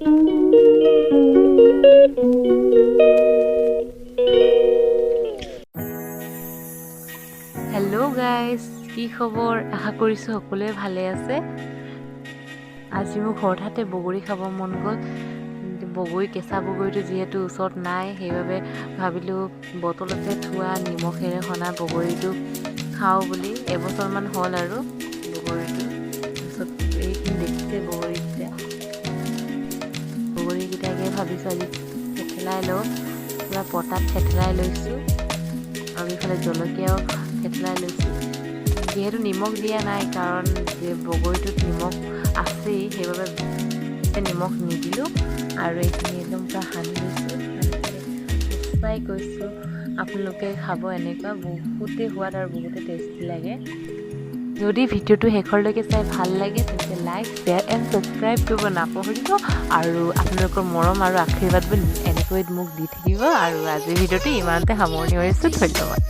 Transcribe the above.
Hello' guys কি খবৰ? আশা কৰিছোঁ সকলোৱে ভালে আছে। আজি মোক হঠাতে বগৰী খাব মন গ'ল। বগৰী কেঁচা বগৰীটো যিহেতু ওচৰত নাই সেইবাবে ভাবিলোঁ বটলতে থোৱা নিমখেৰে সনা বগৰীটো খাওঁ বুলি। এবছৰমান হ'ল আৰু বগৰীটো। তাৰপিছত এইখিনি ভাবিছোঁ আজি থেতেলাই লওঁ। পূৰা পটাত থেতেলাই লৈছোঁ। আৰু ইফালে জলকীয়াও থেতেলাই লৈছোঁ। যিহেতু নিমখ দিয়া নাই, কাৰণ বগৰীটোত নিমখ আছেই, সেইবাবে নিমখ নিদিলোঁ আৰু এইখিনি একদম পূৰা সানি লৈছোঁ। সঁচাই কৈছোঁ, আপোনালোকে খাব এনেকুৱা বহুতেই সোৱাদ আৰু বহুতেই টেষ্টি লাগে। যদি ভিডিঅ'টো শেষৰলৈকে চাই ভালো লাগে তেন্তে লাইক শ্বেয়াৰ এণ্ড ছাবস্ক্ৰাইব কৰিব নাপাহৰিব। আৰু আপোনালোকৰ মৰম আৰু আশীৰ্বাদবোৰ এনেকৈ মোক দি থাকিব। আৰু আজিৰ ভিডিঅ'টো ইমানতে সামৰণি মাৰিছোঁ। ধন্যবাদ।